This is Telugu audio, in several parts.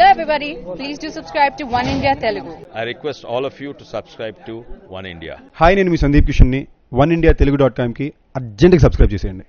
Hello everybody, please do subscribe to One India Telugu. I request all of you to subscribe to One India. Hi నేను మీ సందీప్ కిషన్ని వన్ ఇండియా తెలుగు డాట్ కామ్కి అర్జెంట్గా సబ్స్క్రైబ్ చేసేయండి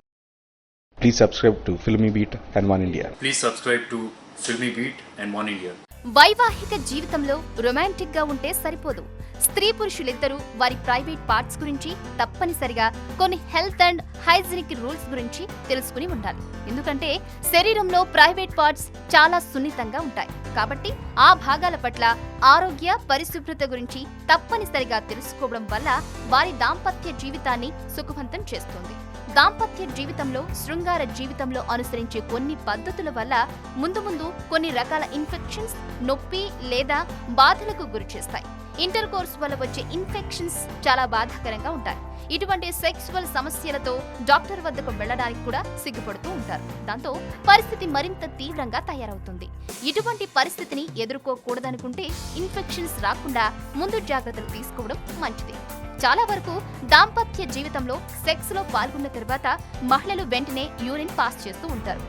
Please subscribe to Filmy Beat and One India. Please subscribe to Filmy Beat and One India. వైవాహిక జీవితంలో రొమాంటిక్గా ఉంటే సరిపోదు స్త్రీ పురుషులిద్దరూ వారి ప్రైవేట్ పార్ట్స్ గురించి తప్పనిసరిగా కొన్ని హెల్త్ అండ్ హైజీనిక్ రూల్స్ గురించి తెలుసుకుని ఉండాలి. ఎందుకంటే శరీరంలో ప్రైవేట్ పార్ట్స్ చాలా సున్నితంగా ఉంటాయి. కాబట్టి ఆ భాగాల పట్ల ఆరోగ్య పరిశుభ్రత గురించి తప్పనిసరిగా తెలుసుకోవడం వల్ల వారి దాంపత్య జీవితాన్ని సుఖవంతం చేస్తుంది. దాంపత్య జీవితంలో శృంగార జీవితంలో అనుసరించే కొన్ని పద్ధతుల వల్ల ముందు ముందు కొన్ని రకాల ఇన్ఫెక్షన్స్ నొప్పి లేదా బాధలకు గురి చేస్తాయి. ఇంటర్ కోర్స్ వల్ల వచ్చే ఇన్ఫెక్షన్స్ చాలా బాధాకరంగా ఉంటాయి. ఇటువంటి సెక్సువల్ సమస్యలతో డాక్టర్ వద్దకు వెళ్ళడానికి కూడా సిగ్గుపడుతూ ఉంటారు. దాంతో పరిస్థితి మరింత తీవ్రంగా తయారవుతుంది. ఇటువంటి పరిస్థితిని ఎదుర్కోకూడదనుకుంటే ఇన్ఫెక్షన్స్ రాకుండా ముందు జాగ్రత్తలు తీసుకోవడం మంచిది. చాలా వరకు దాంపత్య జీవితంలో సెక్స్లో పాల్గొన్న తర్వాత మహిళలు వెంటనే యూరిన్ పాస్ చేస్తూ ఉంటారు.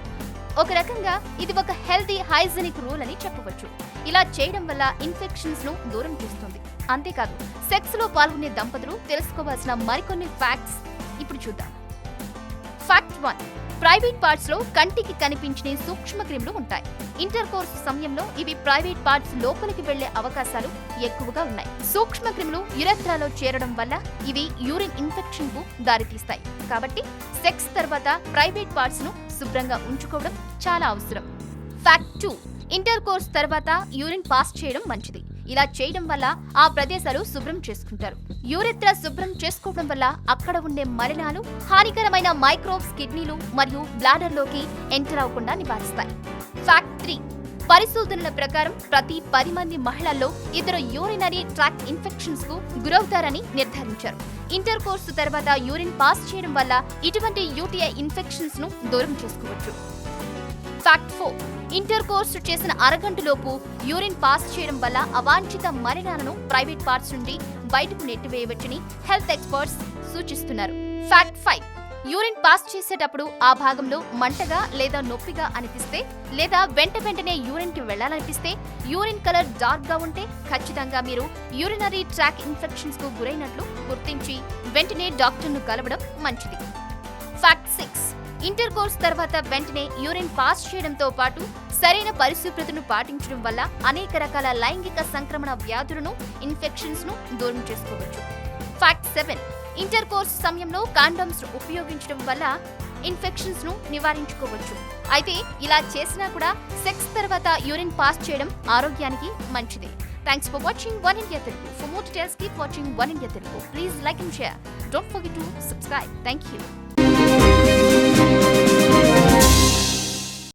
ఒక రకంగా ఇది ఒక హెల్తీ హైజీనిక్ రూల్ అని చెప్పవచ్చు. ఇలా చేయడం వల్ల ఇన్ఫెక్షన్స్ను దూరం చేస్తుంది. అంతేకాదు సెక్స్లో పాల్గొనే దంపతులు తెలుసుకోవాల్సిన మరికొన్ని ఫ్యాక్ట్స్ ఇప్పుడు చూద్దాం. ఫ్యాక్ట్ వన్ ప్రైవేట్ పార్ట్స్లో కంటికి కనిపించని సూక్ష్మ క్రిములు ఉంటాయి. ఇంటర్ కోర్స్ సమయంలో ఇవి ప్రైవేట్ పార్ట్స్ లోపలికి వెళ్ళే అవకాశాలు ఎక్కువగా ఉన్నాయి. సూక్ష్మ క్రిములు యురేత్రాలో చేరడం వల్ల ఇవి యూరిన్ ఇన్ఫెక్షన్కు దారితీస్తాయి. కాబట్టి సెక్స్ తర్వాత ప్రైవేట్ పార్ట్స్ను శుభ్రంగా ఉంచుకోవడం చాలా అవసరం. ఫ్యాక్ట్ టూ ఇంటర్ కోర్స్ తర్వాత యూరిన్ పాస్ చేయడం మంచిది. ఇలా చేయడం వల్ల ఆ ప్రదేశాలు శుభ్రం చేసుకుంటారు. యూరిత్ర శుభ్రం చేసుకోవడం వల్ల అక్కడ ఉండే మలినాలు హానికరమైన మైక్రోబ్స్ కిడ్నీలు మరియు బ్లాడర్లోకి ఎంటర్ అవ్వకుండా నివారిస్తాయి. ఫ్యాక్ట్ త్రీ పరిశోధనల ప్రకారం ప్రతి పది మంది మహిళల్లో ఇద్దరు యూరినరీ ట్రాక్ ఇన్ఫెక్షన్స్కు గురవుతారని నిర్ధారించారు. ఇంటర్ కోర్సు తర్వాత యూరిన్ పాస్ చేయడం వల్ల ఇటువంటి యూటీఐ ఇన్ఫెక్షన్స్ను దూరం చేసుకోవచ్చు. Fact four. ఇంటర్ కోర్సు చేసిన అరగంటలోపు యూరిన్ పాస్ చేయడం వల్ల అవాంఛిత మరణాలను ప్రైవేట్ పార్ట్స్ నుండి బయటకు నెట్టివేయవచ్చని హెల్త్ ఎక్స్పర్ట్స్ సూచిస్తున్నారు. Fact five. యూరిన్ పాస్ చేసేటప్పుడు ఆ భాగంలో మంటగా లేదా నొప్పిగా అనిపిస్తే లేదా వెంట వెంటనే యూరిన్కి వెళ్ళాలనిపిస్తే యూరిన్ కలర్ డార్క్గా ఉంటే ఖచ్చితంగా మీరు యూరినరీ ట్రాక్ ఇన్ఫెక్షన్స్కు గురైనట్లు గుర్తించి వెంటనే డాక్టర్ను కలవడం మంచిది. Fact six. ఇంటర్ కోర్స్ తర్వాత వెంటనే యూరిన్ పాస్ చేయడంతో పాటు సరైన పరిశుభ్రతను పాటించడం వల్ల అనేక రకాల లైంగిక సంక్రమణ వ్యాధులను ఇన్ఫెక్షన్స్ను దూరం చేసుకోవచ్చు. ఫ్యాక్ట్ సెవెన్ ఇంటర్ కోర్స్ సమయంలో కాండమ్స్ ఉపయోగించడం వల్ల ఇన్ఫెక్షన్స్ను నివారించుకోవచ్చు. అయితే ఇలా చేసినా కూడా సెక్స్ తర్వాత యూరిన్ పాస్ చేయడం ఆరోగ్యానికి మంచిది. Thanks for watching one India Telugu for more details keep watching one India Telugu please like and share don't forget to subscribe thank you